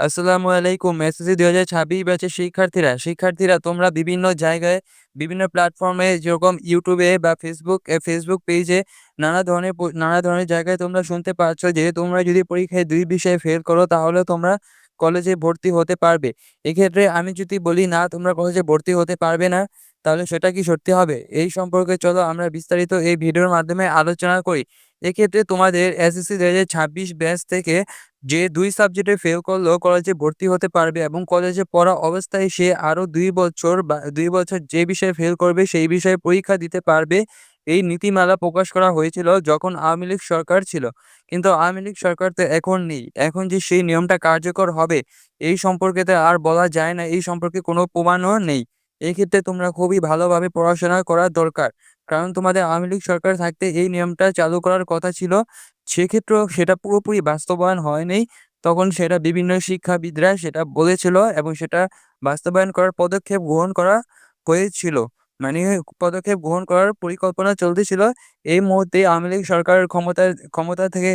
আসসালামু আলাইকুম। এসএসসি দুই হাজার ছাব্বিশ ব্যাচের শিক্ষার্থীরা শিক্ষার্থীরা, তোমরা বিভিন্ন জায়গায়, বিভিন্ন প্ল্যাটফর্মে যেরকম ইউটিউবে বা ফেসবুক ফেসবুক পেজে নানা ধরনের নানা ধরনের জায়গায় তোমরা শুনতে পাচ্ছ যে, তোমরা যদি পরীক্ষায় দুই বিষয়ে ফেল করো, তাহলে তোমরা কলেজে ভর্তি হতে পারবে। এক্ষেত্রে আমি যদি বলি, না, তোমরা কলেজে ভর্তি হতে পারবে না, তাহলে সেটা কি সত্যি হবে? এই সম্পর্কে চলো আমরা বিস্তারিত এই ভিডিওর মাধ্যমে আলোচনা করি। এক্ষেত্রে তোমাদের এসএসসি দুই হাজার ছাব্বিশ ব্যাচ থেকে যে দুই সাবজেক্টে ফেল করলেও কলেজে ভর্তি হতে পারবে এবং কলেজে পড়া অবস্থায় সে আরও দুই বছর বা দুই বছর যে বিষয়ে ফেল করবে সেই বিষয়ে পরীক্ষা দিতে পারবে। এই নীতিমালা প্রকাশ করা হয়েছিল যখন আওয়ামী লীগ সরকার ছিল। কিন্তু আওয়ামী লীগ সরকার তো এখন নেই। এখন যে সেই নিয়মটা কার্যকর হবে, এই সম্পর্কে তো আর বলা যায় না। এই সম্পর্কে কোনো প্রমাণও নেই। এই ক্ষেত্রে তোমরা খুবই ভালোভাবে পড়াশোনা করা দরকার। কারণ তোমাদের আওয়ামী লীগ সরকার থাকতে এই নিয়মটা চালু করার কথা ছিল। সেক্ষেত্রেও সেটা পুরোপুরি বাস্তবায়ন হয়নি। তখন সেটা বিভিন্ন শিক্ষাবিদরা সেটা বলেছিল এবং সেটা বাস্তবায়ন করার পদক্ষেপ গ্রহণ করা হয়েছিল। মানে পদক্ষেপ গ্রহণ করার পরিকল্পনা চলতেছিল। এই মুহূর্তে আওয়ামী লীগ সরকার ক্ষমতার, ক্ষমতা থেকে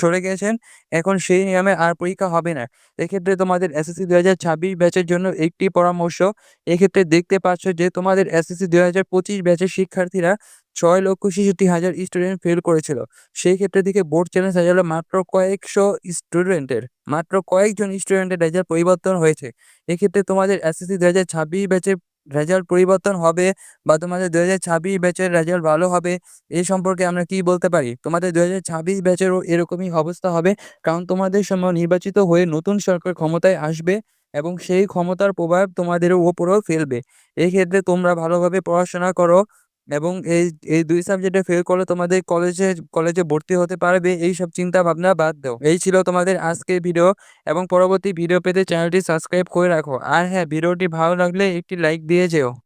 সরে গেছেন। এখন সেই নিয়মে আর পরীক্ষা হবে না। এক্ষেত্রে তোমাদের এসএসসি দুই হাজার ছাব্বিশ ব্যাচের জন্য একটি পরামর্শ। এক্ষেত্রে দেখতে পাচ্ছ যে তোমাদের এসএসসি দুই হাজার পঁচিশ ব্যাচের শিক্ষার্থীরা ছয় লক্ষ ছেষট্টি হাজার স্টুডেন্ট ফেল করেছিল। সেই ক্ষেত্রে থেকে বোর্ড চ্যালেঞ্জ রেজাল্ট মাত্র কয়েকশো স্টুডেন্টের মাত্র কয়েকজন স্টুডেন্টের রেজাল্ট পরিবর্তন হয়েছে। এক্ষেত্রে তোমাদের এসএসসি দু হাজার ছাব্বিশ ব্যাচের রেজাল্ট পরিবর্তন হবে বা তোমাদের দু হাজার ছাব্বিশ ব্যাচের রেজাল্ট ভালো হবে এই সম্পর্কে আমরা কি বলতে পারি? তোমাদের দু হাজার ছাব্বিশ ব্যাচেরও এরকমই অবস্থা হবে, কারণ তোমাদের সময় নির্বাচিত হয়ে নতুন সরকার ক্ষমতায় আসবে এবং সেই ক্ষমতার প্রভাব তোমাদের ওপরেও ফেলবে। এই ক্ষেত্রে তোমরা ভালোভাবে পড়াশোনা করো এবং এই এই দুই সাবজেক্টে ফেল করলে তোমাদের কলেজে কলেজে ভর্তি হতে পারবে, এই সব চিন্তা ভাবনা বাদ দাও। এই ছিল তোমাদের আজকের ভিডিও এবং পরবর্তী ভিডিও পেতে চ্যানেলটি সাবস্ক্রাইব করে রাখো। আর হ্যাঁ ভিডিওটি ভালো লাগলে একটি লাইক দিয়ে যেও।